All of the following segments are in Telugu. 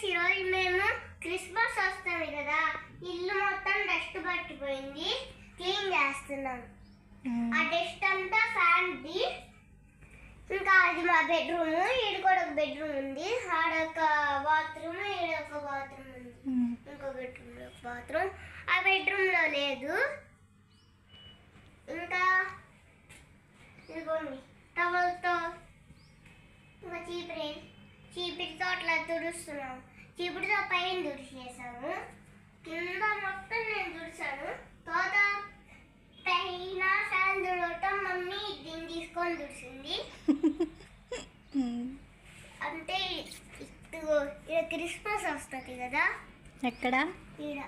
ఫ్రెండ్స్ ఈరోజు మేము క్రిస్మస్ వస్తుంది కదా ఇల్లు మొత్తం డస్ట్ పట్టిపోయింది క్లీన్ చేస్తున్నాం. ఆ డస్ట్ అంతా ఫ్యాన్ది ఇంకా అది మా బెడ్రూమ్ ఈడ కూడా ఒక బెడ్రూమ్ ఉంది. ఆడొక బాత్రూమ్ ఈడొక బాత్రూమ్ ఉంది. ఇంకో బెడ్రూమ్లో ఒక బాత్రూమ్. ఆ బెడ్రూమ్లో లేదు. ఇంకా ఇదిగోండి టవల్తో ఇంకా చీపిరి చీపిరితో అట్లా తుడుస్తున్నాం. చీపిరితో పైన తుడిచేసాము కింద మొత్తం నేను తుడిచాను తర్వాత పైన ఫ్యాన్ తుడవటం మమ్మీ దీన్ని తీసుకొని తుడిచింది అంటే ఇదిగో ఇక్కడ క్రిస్మస్ వస్తుంది కదా. ఎక్కడ? ఈడ.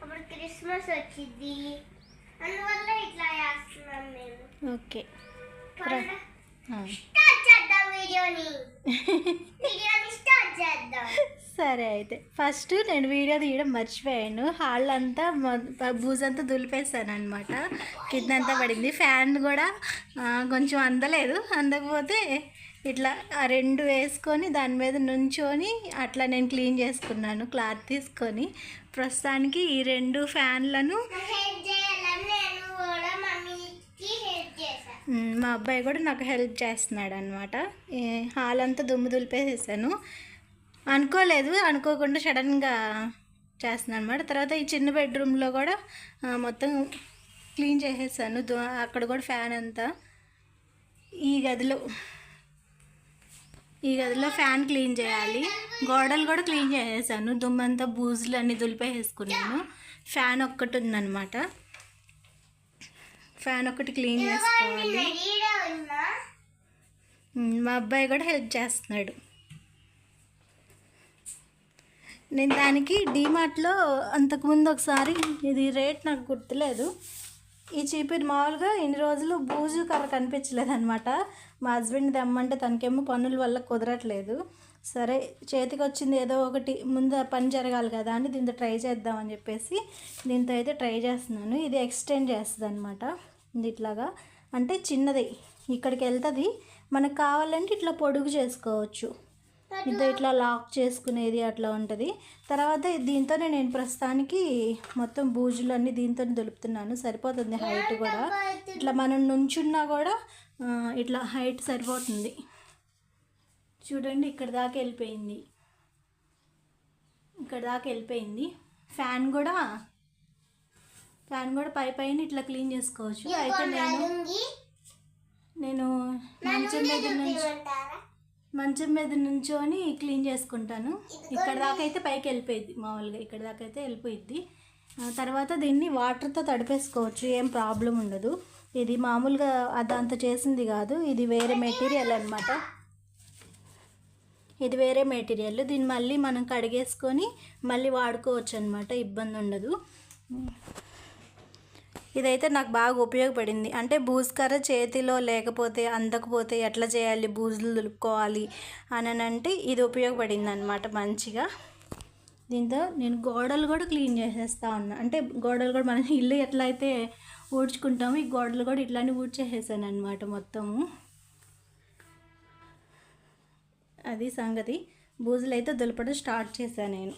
అప్పుడు క్రిస్మస్ వచ్చింది. అందువల్ల ఇట్లా చేస్తున్నాం మేము. ఓకే. వీడియోని. వీడియోని స్టార్ట్ చేద్దాం. సరే అయితే ఫస్ట్ నేను వీడియో తీయడం మర్చిపోయాను. హాల్ అంతా బూజంతా దులిపేసాను అనమాట కిందంతా పడింది. ఫ్యాన్ కూడా కొంచెం అందలేదు. అందకపోతే ఇట్లా ఆ రెండు వేసుకొని దాని మీద నుంచొని అట్లా నేను క్లీన్ చేసుకున్నాను. క్లాత్ తీసుకొని ప్రస్తుతానికి ఈ రెండు ఫ్యాన్లను హెల్ప్ చేయాలని నేను కూడా మమ్మీకి హెల్ప్ చేశాను మా అబ్బాయి కూడా నాకు హెల్ప్ చేస్తున్నాడు అనమాట హాల్ అంతా దుమ్ము దులిపేసేసాను. అనుకోలేదు అనుకోకుండా సడన్గా చేస్తున్నాను అనమాట తర్వాత ఈ చిన్న బెడ్రూమ్లో కూడా మొత్తం క్లీన్ చేసేసాను. దు- అక్కడ కూడా ఫ్యాన్ అంతా. ఈ గదిలో ఈ గదిలో ఫ్యాన్ క్లీన్ చేయాలి. గోడలు కూడా క్లీన్ చేసేసాను. దుమ్మంతా బూజులు అన్నీ దులిపేసేసుకున్నాను. ఫ్యాన్ ఒక్కటి ఉందన్నమాట. ఫ్యాన్ ఒకటి క్లీన్ చేసుకోవాలి. మా అబ్బాయి కూడా హెల్ప్ చేస్తున్నాడు. నేను దానికి డీమార్ట్లో అంతకుముందు ఒకసారి ఇది రేట్ నాకు గుర్తులేదు. ఈ చీపిరి మామూలుగా ఇన్ని రోజులు బూజు కర్ర కనిపించలేదు అనమాట మా హస్బెండ్ తెమ్మంటే తనకేమో పనుల వల్ల కుదరట్లేదు. సరే చేతికి వచ్చింది ఏదో ఒకటి ముందు పని జరగాలి కదా అని దీంతో ట్రై చేద్దామని చెప్పేసి దీంతో అయితే ట్రై చేస్తున్నాను. ఇది ఎక్స్టెండ్ చేస్తుంది అనమాట ఇట్లాగా. అంటే చిన్నది ఇక్కడికి వెళ్తుంది. మనకు కావాలంటే ఇట్లా పొడుగు చేసుకోవచ్చు. ఇంత ఇట్లా లాక్ చేసుకునేది అట్లా ఉంటుంది. తర్వాత దీంతోనే నేను ప్రస్తుతానికి మొత్తం బూజులన్నీ దీంతో దొలుపుతున్నాను. సరిపోతుంది హైట్ కూడా. ఇట్లా మనం నుంచున్నా కూడా ఇట్లా హైట్ సరిపోతుంది. చూడండి ఇక్కడ దాకా వెళ్ళిపోయింది. ఇక్కడ దాకా వెళ్ళిపోయింది. ఫ్యాన్ కూడా ఫ్యాన్ కూడా పై పైన ఇట్లా క్లీన్ చేసుకోవచ్చు. అయితే నేను నేను మంచం మీద నుంచి మంచం మీద నుంచొని క్లీన్ చేసుకుంటాను. ఇక్కడ దాకా అయితే పైకి వెళ్ళిపోయింది మామూలుగా ఇక్కడ దాకా అయితే వెళ్ళిపోయిద్ది తర్వాత దీన్ని వాటర్తో తడిపేసుకోవచ్చు ఏం ప్రాబ్లం ఉండదు. ఇది మామూలుగా అదంతా చేసింది కాదు ఇది వేరే మెటీరియల్ అనమాట ఇది వేరే మెటీరియల్ దీన్ని మళ్ళీ మనం కడిగేసుకొని మళ్ళీ వాడుకోవచ్చు అనమాట ఇబ్బంది ఉండదు. ఇదైతే నాకు బాగా ఉపయోగపడింది. అంటే బూజుకర్ర చేతిలో లేకపోతే అందకపోతే ఎట్లా చేయాలి? బూజులు దులుపుకోవాలి అని అంటే ఇది ఉపయోగపడింది అనమాట మంచిగా. దీంతో నేను గోడలు కూడా క్లీన్ చేసేస్తా ఉన్నా. అంటే గోడలు కూడా మనం ఇల్లు ఎట్లా అయితే ఊడ్చుకుంటామో ఈ గోడలు కూడా ఇట్లానే ఊడ్చేసేసాను అనమాట మొత్తము. అది సంగతి. బూజులు అయితే దులపడం స్టార్ట్ చేశాను నేను.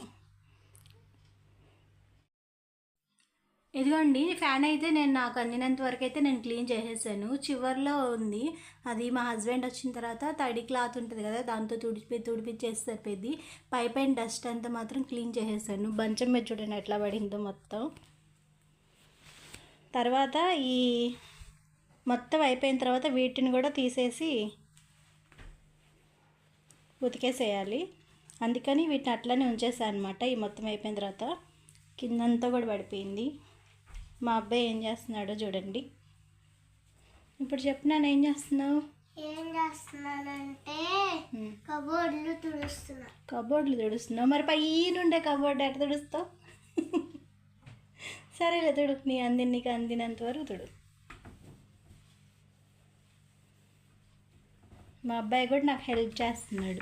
ఇదిగోండి ఫ్యాన్ అయితే నేను నాకు అందినంత వరకు అయితే నేను క్లీన్ చేసేసాను. చివర్లో ఉంది. అది మా హస్బెండ్ వచ్చిన తర్వాత తడి క్లాత్ ఉంటుంది కదా దాంతో తుడిపి తుడిపిచ్చేసి సరిపోయింది పై పైన డస్ట్ అంతా మాత్రం క్లీన్ చేసేసాను. బంచం మీద చూడండి ఎట్లా పడిందో మొత్తం. తర్వాత ఈ మొత్తం అయిపోయిన తర్వాత వీటిని కూడా తీసేసి ఉతికేసేయాలి. అందుకని వీటిని అట్లనే ఉంచేసాను అనమాట ఈ మొత్తం అయిపోయిన తర్వాత కిందంతా కూడా పడిపోయింది. మా అబ్బాయి ఏం చేస్తున్నాడో చూడండి. ఇప్పుడు చెప్పినాను ఏం చేస్తున్నావు? ఏం చేస్తున్నానంటే కబోర్డ్లు తుడుస్తున్నా. కబోర్డ్లు తుడుస్తున్నావు. మరి పైన ఉండే కబోర్డ్ ఎట్లా తుడుస్తావు? సరేలే తుడు నీ అంది నీకు అందినంత వరకు తుడు. మా అబ్బాయి కూడా నాకు హెల్ప్ చేస్తున్నాడు.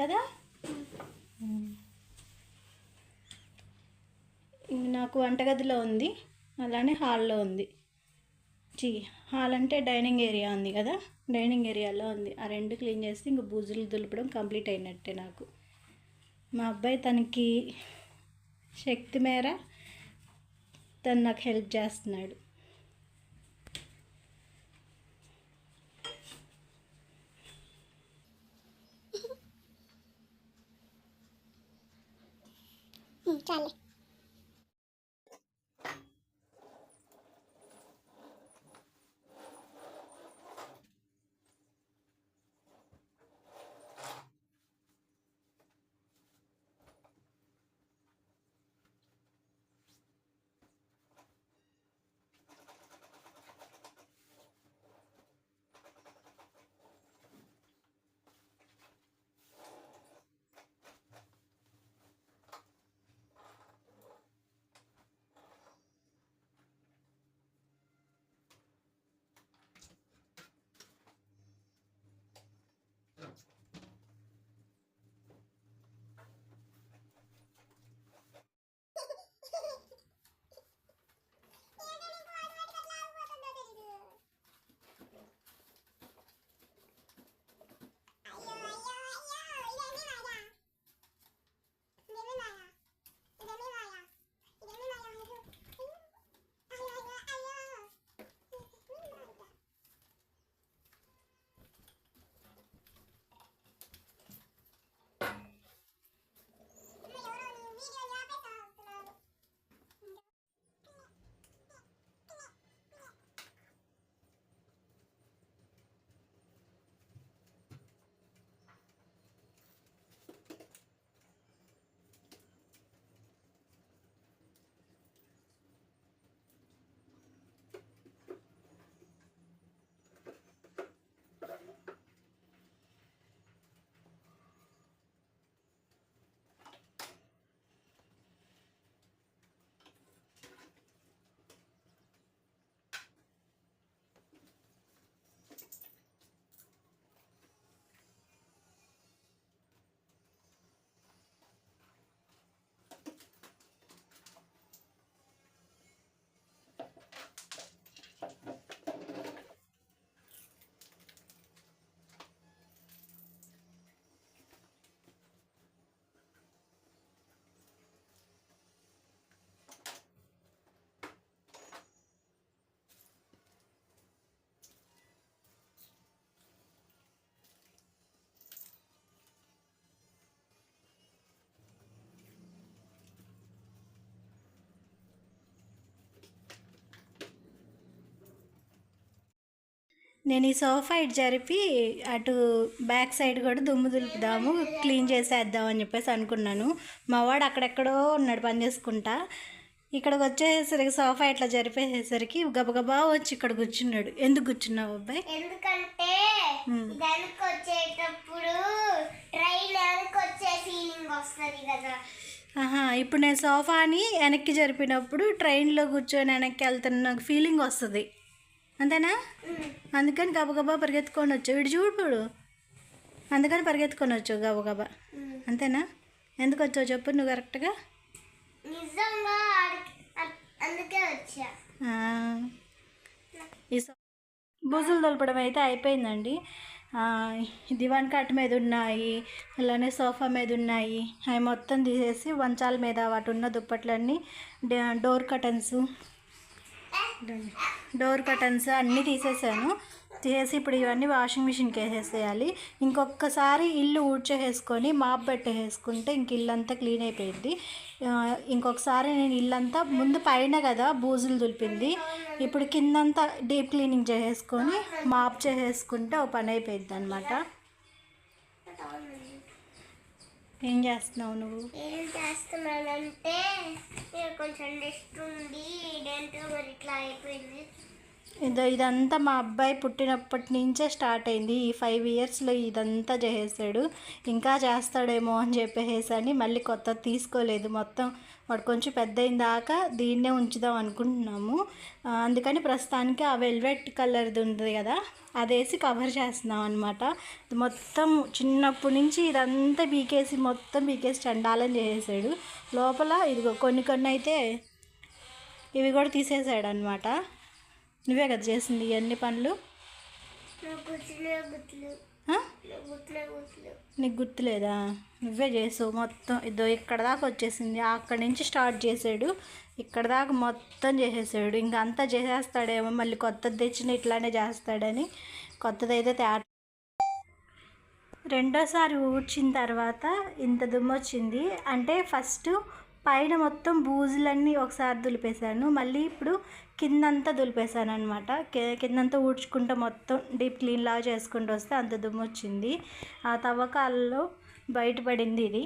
కదా? నాకు వంటగదిలో ఉంది. అలానే హాల్లో ఉంది. చి హాల్ అంటే డైనింగ్ ఏరియా ఉంది కదా? డైనింగ్ ఏరియాలో ఉంది. ఆ రెండు క్లీన్ చేస్తే ఇంక బూజులు దులపడం కంప్లీట్ అయినట్టే నాకు. మా అబ్బాయి తనకి శక్తి మేర తను నాకు హెల్ప్ చేస్తున్నాడు. చాలే. నేను ఈ సోఫా ఇటు జరిపి అటు బ్యాక్ సైడ్ కూడా దుమ్ము దులుపుదాము క్లీన్ చేసేద్దాం అని చెప్పేసి అనుకున్నాను. మా వాడు అక్కడెక్కడో ఉన్నాడు పని చేసుకుంటా. ఇక్కడికి వచ్చేసరికి సోఫా ఇట్లా జరిపేసేసరికి గబగబా వచ్చి ఇక్కడ కూర్చున్నాడు. ఎందుకు కూర్చున్నావు అబ్బాయి? ఎందుకంటే. వెనక్కి వచ్చేటప్పుడు ట్రైన్ వెనక్కి వచ్చే ఫీలింగ్ వస్తుంది కదా. ఆహా ఇప్పుడు నేను సోఫాని వెనక్కి జరిపినప్పుడు ట్రైన్లో కూర్చొని వెనక్కి వెళ్తున్న ఫీలింగ్ వస్తుంది. అంతేనా. అందుకని గబగబా పరిగెత్తుకొని వచ్చావు. ఇటు చూడు అందుకని పరిగెత్తుకొని వచ్చావు గబగబా. అంతేనా? ఎందుకు వచ్చావు చెప్పు నువ్వు కరెక్ట్గా? వచ్చా. ఈ బూజులు దొలపడం అయితే అయిపోయిందండి. దివాన్ కాట్ మీద ఉన్నాయి అలానే సోఫా మీద ఉన్నాయి. అవి మొత్తం తీసేసి వంచాల మీద వాటి ఉన్న దుప్పట్లన్నీ డోర్ కటన్స్ డోర్ కటన్స్ అన్నీ తీసేసాను. తీసేసి ఇప్పుడు ఇవన్నీ వాషింగ్ మిషన్కి వేసేసేయాలి. ఇంకొకసారి ఇల్లు ఊడ్చేసేసుకొని మాప్ పెట్టేసుకుంటే ఇంక ఇల్లంతా క్లీన్ అయిపోయింది. ఇంకొకసారి నేను ఇల్లంతా ముందు పైన కదా బూజులు దులిపింది. ఇప్పుడు కిందంతా డీప్ క్లీనింగ్ చేసేసుకొని మాప్ చేసేసుకుంటే ఒక పని అయిపోయింది అనమాట ఏం చేస్తున్నావు నువ్వు? ఏం చేస్తున్నానంటే కొంచెం డస్ట్ ఉంది ఇదేంటో మరి ఇట్లా అయిపోయింది. ఇదో ఇదంతా మా అబ్బాయి పుట్టినప్పటి నుంచే స్టార్ట్ అయింది. ఈ ఫైవ్ ఇయర్స్లో ఇదంతా చేసేసాడు. ఇంకా చేస్తాడేమో అని చెప్పేసి అని మళ్ళీ కొత్త తీసుకోలేదు. మొత్తం వాడు కొంచెం పెద్ద అయిన దాకా దీన్నే ఉంచుదాం అనుకుంటున్నాము. అందుకని ప్రస్తుతానికి ఆ వెల్వెట్ కలర్ది ఉంది కదా అదేసి కవర్ చేస్తున్నాం అనమాట మొత్తం చిన్నప్పటి నుంచి ఇదంతా బీకేసి మొత్తం బీకేసి చండాలని చేసేసాడు. లోపల ఇదిగో కొన్ని కొన్ని అయితే ఇవి కూడా తీసేసాడు అనమాట నువ్వే కదా చేసింది ఇవన్నీ పనులు? నీకు గుర్తులేదా? నువ్వే చేసావు మొత్తం. ఇదో ఇక్కడ దాకా వచ్చేసింది. అక్కడి నుంచి స్టార్ట్ చేసాడు. ఇక్కడ దాకా మొత్తం చేసేసాడు. ఇంకా అంతా చేసేస్తాడేమో మళ్ళీ కొత్తది తెచ్చిన ఇట్లానే చేస్తాడని. కొత్తది అయితే రెండోసారి ఊడ్చిన తర్వాత ఇంత దుమ్ము వచ్చింది. అంటే ఫస్ట్ పైన మొత్తం బూజులన్నీ ఒకసారి దులిపేశాను. మళ్ళీ ఇప్పుడు కిందంతా దులిపేశాను అనమాట కిందంతా ఊడ్చుకుంటూ మొత్తం డీప్ క్లీన్ లాగా చేసుకుంటూ వస్తే అంత దుమ్ము వచ్చింది ఆ తవ్వకాలలో బయటపడింది ఇది.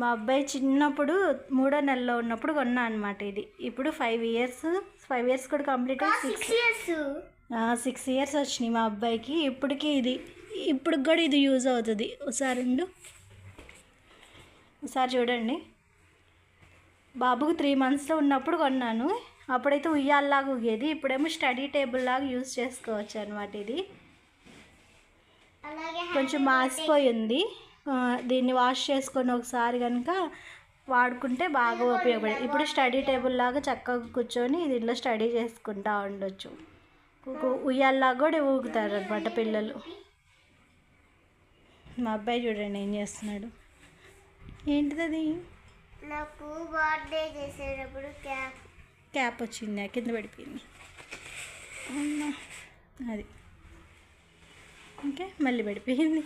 మా అబ్బాయి చిన్నప్పుడు మూడో నెలలో ఉన్నప్పుడు కొన్నా అనమాట ఇది. ఇప్పుడు ఫైవ్ ఇయర్స్ ఫైవ్ ఇయర్స్ కూడా complete six years six years వచ్చినాయి మా అబ్బాయికి. ఇప్పటికి ఇది ఇప్పుడు కూడా ఇది యూజ్ అవుతుంది. ఒకసారి ఒకసారి చూడండి. బాబుకు త్రీ మంత్స్లో ఉన్నప్పుడు కొన్నాను. అప్పుడైతే ఉయ్యాల్లాగా ఊగేది ఇప్పుడేమో స్టడీ టేబుల్ లాగా యూజ్ చేసుకోవచ్చు అనమాట ఇది. కొంచెం మాసిపోయింది. దీన్ని వాష్ చేసుకొని ఒకసారి కనుక వాడుకుంటే బాగా ఉపయోగపడేది ఇప్పుడు స్టడీ టేబుల్ లాగా చక్కగా కూర్చొని దీంట్లో స్టడీ చేసుకుంటా ఉండొచ్చు. ఉయ్యాల్లాగా కూడా ఊగుతారు అనమాట పిల్లలు. మా అబ్బాయి చూడండి ఏం చేస్తున్నాడు. ఏంటిది అది నాకు బర్త్డే చేసేటప్పుడు క్యాప్ క్యాప్ వచ్చింది? కింద పడిపోయింది. అది. ఓకే మళ్ళీ పడిపోయింది.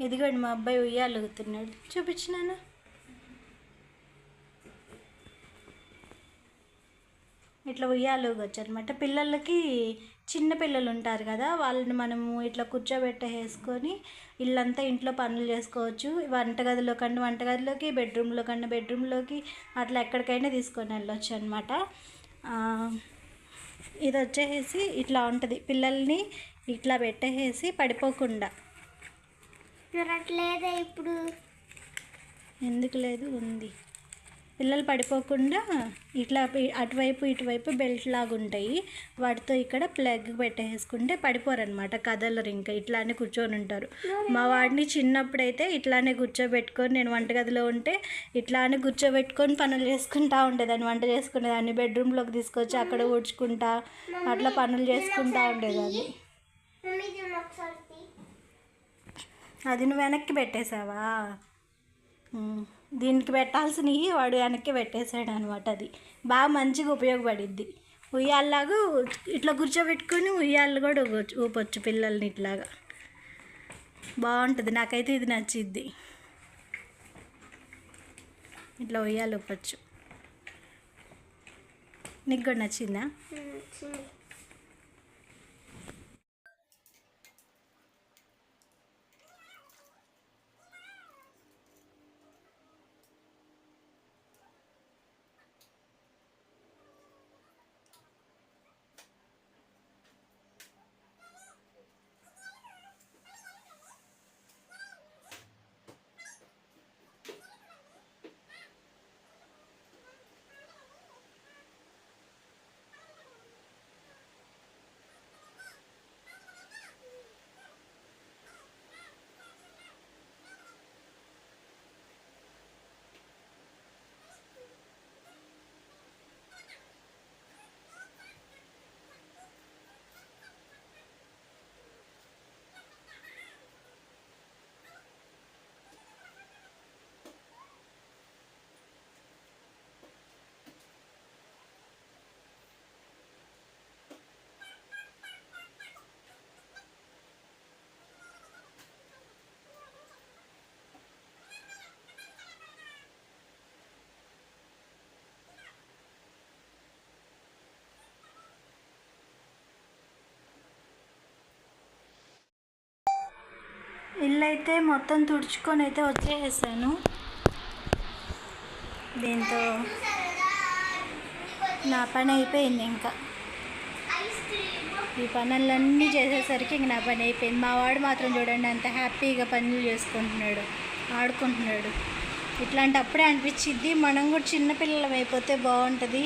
ఇదిగోండి మా అబ్బాయి ఉయ్యాలుగుతున్నాడు చూపించినానా? ఇట్లా ఉయ్యాలుగొచ్చు అనమాట పిల్లలకి చిన్న పిల్లలు ఉంటారు కదా వాళ్ళని మనము ఇట్లా కూర్చోబెట్టేసుకొని ఇల్లంతా ఇంట్లో పనులు చేసుకోవచ్చు. వంటగదిలో కన్నా వంటగదిలోకి బెడ్రూమ్లో కన్నా బెడ్రూమ్లోకి అట్లా ఎక్కడికైనా తీసుకొని వెళ్ళొచ్చు అనమాట ఇది వచ్చేసి ఇట్లా ఉంటుంది. పిల్లల్ని ఇట్లా పెట్టేసి పడిపోకుండా. ఇప్పుడు. ఎందుకు లేదు? ఉంది. పిల్లలు పడిపోకుండా ఇట్లా అటువైపు ఇటువైపు బెల్ట్ లాగా ఉంటాయి. వాటితో ఇక్కడ ప్లగ్ పెట్టేసుకుంటే పడిపోరనమాట కదలరు ఇంకా. ఇట్లానే కూర్చొని ఉంటారు. మా వాడిని చిన్నప్పుడైతే ఇట్లానే కూర్చోబెట్టుకొని నేను వంటగదిలో ఉంటే ఇట్లానే కూర్చోబెట్టుకొని పనులు చేసుకుంటా ఉండేదాన్ని. వంట చేసుకునేదాన్ని. బెడ్రూమ్లోకి తీసుకొచ్చి అక్కడ ఊడ్చుకుంటా అట్లా పనులు చేసుకుంటా ఉండేదాన్ని. అది నువ్వు వెనక్కి పెట్టేశావా. దీనికి పెట్టాల్సినవి వాడు వెనక్కి పెట్టేశాడు అనమాట అది. బాగా మంచిగా ఉపయోగపడిద్ది. ఉయ్యాల్లాగా ఇట్లా కూర్చోబెట్టుకొని ఉయ్యాలు కూడా ఊపొచ్చు ఊపొచ్చు పిల్లల్ని ఇట్లాగా. బాగుంటుంది. నాకైతే ఇది నచ్చిద్ది. ఇట్లా ఉయ్యాలు ఊపొచ్చు. నీకు కూడా నచ్చిందా. ఇల్లు అయితే మొత్తం తుడుచుకొని అయితే వచ్చేసాను దీంతో నా పని అయిపోయింది ఇంకా. ఈ పనులన్నీ చేసేసరికి ఇంక నా పని అయిపోయింది. మా వాడు మాత్రం చూడండి అంత హ్యాపీగా పనులు చేసుకుంటున్నాడు ఆడుకుంటున్నాడు. ఇట్లాంటప్పుడే అనిపించిద్ది మనం కూడా చిన్నపిల్లలం అయిపోతే బాగుంటుంది.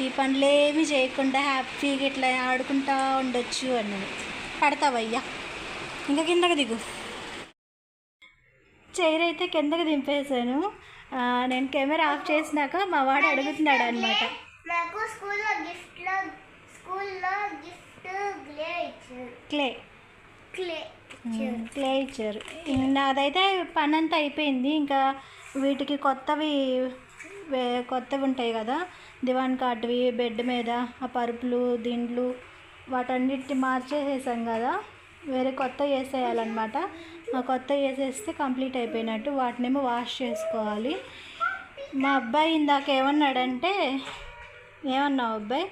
ఈ పనులు ఏమీ చేయకుండా హ్యాపీగా ఇట్లా ఆడుకుంటా ఉండొచ్చు అన్నది. పడతావయ్యా? ఇంకా కిందకి దిగు. చైర్ అయితే కిందకి దింపేశాను. నేను కెమెరా ఆఫ్ చేసినాక మా వాడు అడుగుతున్నాడు అనమాట నాకు స్కూల్లో గిఫ్ట్లో స్కూల్లో గిఫ్ట్ గ్లే ఇచ్చారు. క్లే. క్లే క్లే ఇచ్చారు. నాదైతే పని అంతా అయిపోయింది. ఇంకా వీటికి కొత్తవి కొత్తవి ఉంటాయి కదా. దివాన్ కాటువి బెడ్ మీద ఆ పరుపులు దిండ్లు వాటన్నిటిని మార్చేసేసాం కదా. వేరే కొత్త వేసేయాలన్నమాట. ఆ కొత్త వేసేస్తే కంప్లీట్ అయిపోయినట్టు వాటినేమో వాష్ చేసుకోవాలి. మా అబ్బాయి ఇందాక ఏమన్నాడంటే ఏమన్నావు అబ్బాయి?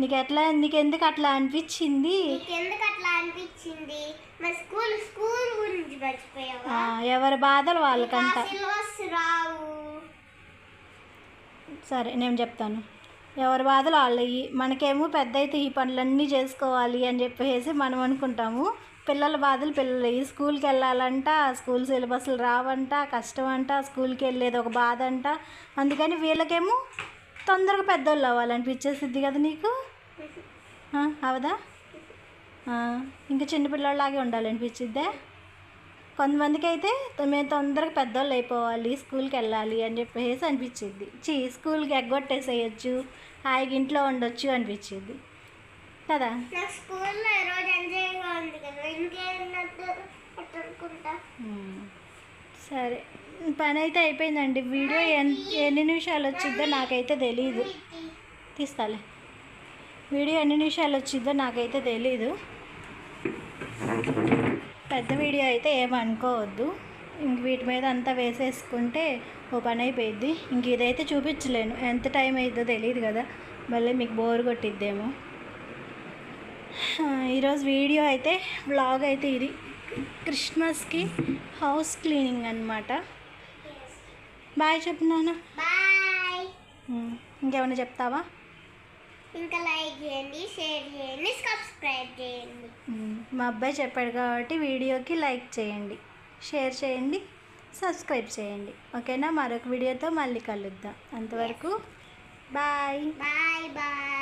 నీకు ఎట్లా నీకు ఎందుకు అట్లా అనిపించింది? అట్లా అనిపించింది? మా స్కూల్ స్కూల్ గురించి మర్చిపోయావా? ఆ, ఎవరి బాధలు వాళ్ళకంట రావు. సరే నేను చెప్తాను. ఎవరి బాధలు వాళ్ళవి మనకేమో పెద్ద అయితే ఈ పనులన్నీ చేసుకోవాలి అని చెప్పేసి మనం అనుకుంటాము. పిల్లల బాధలు పిల్లలు స్కూల్కి వెళ్ళాలంట స్కూల్ సిలబస్లు రావంట కష్టం అంట స్కూల్కి వెళ్ళేది ఒక బాధ అంట అందుకని వీళ్ళకేమో తొందరగా పెద్దోళ్ళు అవ్వాలనిపించేసిద్ది కదా నీకు? అవదా? ఇంకా చిన్నపిల్లలాగే ఉండాలనిపించిద్దే? కొంతమందికి అయితే మేము తొందరగా పెద్దోళ్ళు అయిపోవాలి స్కూల్కి వెళ్ళాలి అని చెప్పేసి అనిపించింది. చీ స్కూల్కి ఎగ్గొట్టేసేయచ్చు హాయిగా ఇంట్లో ఉండొచ్చు అనిపించింది. కదా? నాకు స్కూల్లో ఈరోజు ఎంజాయ్గా ఉంది కదా. సరే. పని అయితే అయిపోయిందండి. వీడియో ఎన్ ఎన్ని నిమిషాలు వచ్చిద్దో నాకైతే తెలియదు తీస్తాలే. వీడియో ఎన్ని నిమిషాలు వచ్చిద్దో నాకైతే తెలీదు. పెద్ద వీడియో అయితే ఏమనుకోవద్దు ఇంక వీటి మీద అంతా వేసేసుకుంటే ఓ పని అయిపోయిద్ది. ఇంక ఇదైతే చూపించలేను. ఎంత టైం అవుతుందో తెలియదు కదా. మళ్ళీ మీకు బోర్ కొట్టిద్దేమో. ఈరోజు వీడియో అయితే వ్లాగ్ అయితే ఇది. క్రిస్మస్కి హౌస్ క్లీనింగ్ అనమాట బాయ్ చెప్పు నాన్న. బాయ్. ఉమ్, ఇంకేమైనా చెప్తావా? ఇంకా లైక్ చేయండి షేర్ చేయండి సబ్స్క్రైబ్ చేయండి. మా అబ్బాయి చెప్పాడు కాబట్టి వీడియోకి లైక్ చేయండి షేర్ చేయండి సబ్స్క్రైబ్ చేయండి. ఓకేనా? మరొక వీడియోతో మళ్ళీ కలుద్దాం. అంతవరకు బాయ్. Bye bye.